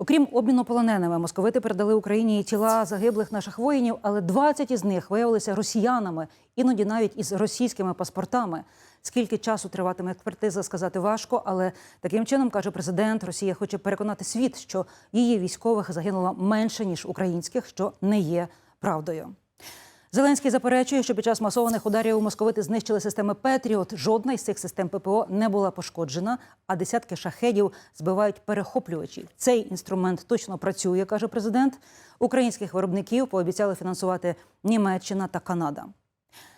Окрім обміну полоненими, московити передали Україні тіла загиблих наших воїнів, але 20 із них виявилися росіянами, іноді навіть із російськими паспортами. Скільки часу триватиме експертиза, сказати важко, але таким чином каже президент, Росія хоче переконати світ, що її військових загинуло менше ніж українських, що не є правдою. Зеленський заперечує, що під час масованих ударів у московити знищили системи Петріот. Жодна із цих систем ППО не була пошкоджена, а десятки шахедів збивають перехоплювачі. Цей інструмент точно працює, каже президент. Українських виробників пообіцяли фінансувати Німеччина та Канада.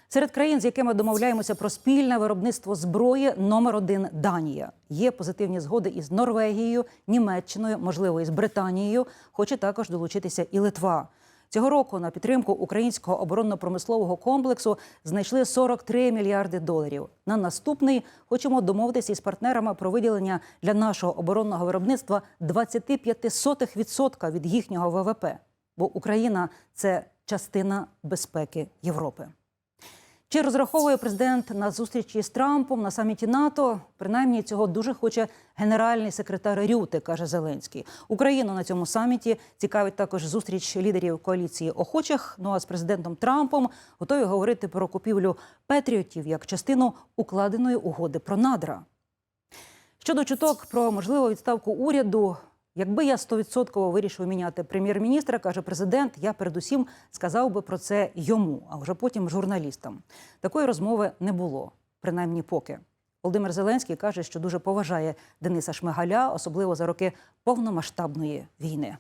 Серед країн, з якими домовляємося про спільне виробництво зброї, номер один Данія. Є позитивні згоди із Норвегією, Німеччиною, можливо, із Британією. Хоче також долучитися і Литва. Цього року на підтримку українського оборонно-промислового комплексу знайшли 43 мільярди доларів. На наступний хочемо домовитися із партнерами про виділення для нашого оборонного виробництва 25% від їхнього ВВП. Бо Україна це частина безпеки Європи. Чи розраховує президент на зустрічі з Трампом на саміті НАТО? Принаймні цього дуже хоче генеральний секретар Рюте, каже Зеленський. Україну на цьому саміті цікавить також зустріч лідерів коаліції охочих. Ну а з президентом Трампом готові говорити про купівлю Петріотів як частину укладеної угоди про надра. Щодо чуток про можливу відставку уряду. Якби я стовідсотково вирішив міняти прем'єр-міністра, каже президент, я передусім сказав би про це йому, а вже потім журналістам. Такої розмови не було, принаймні поки. Володимир Зеленський каже, що дуже поважає Дениса Шмигаля, особливо за роки повномасштабної війни.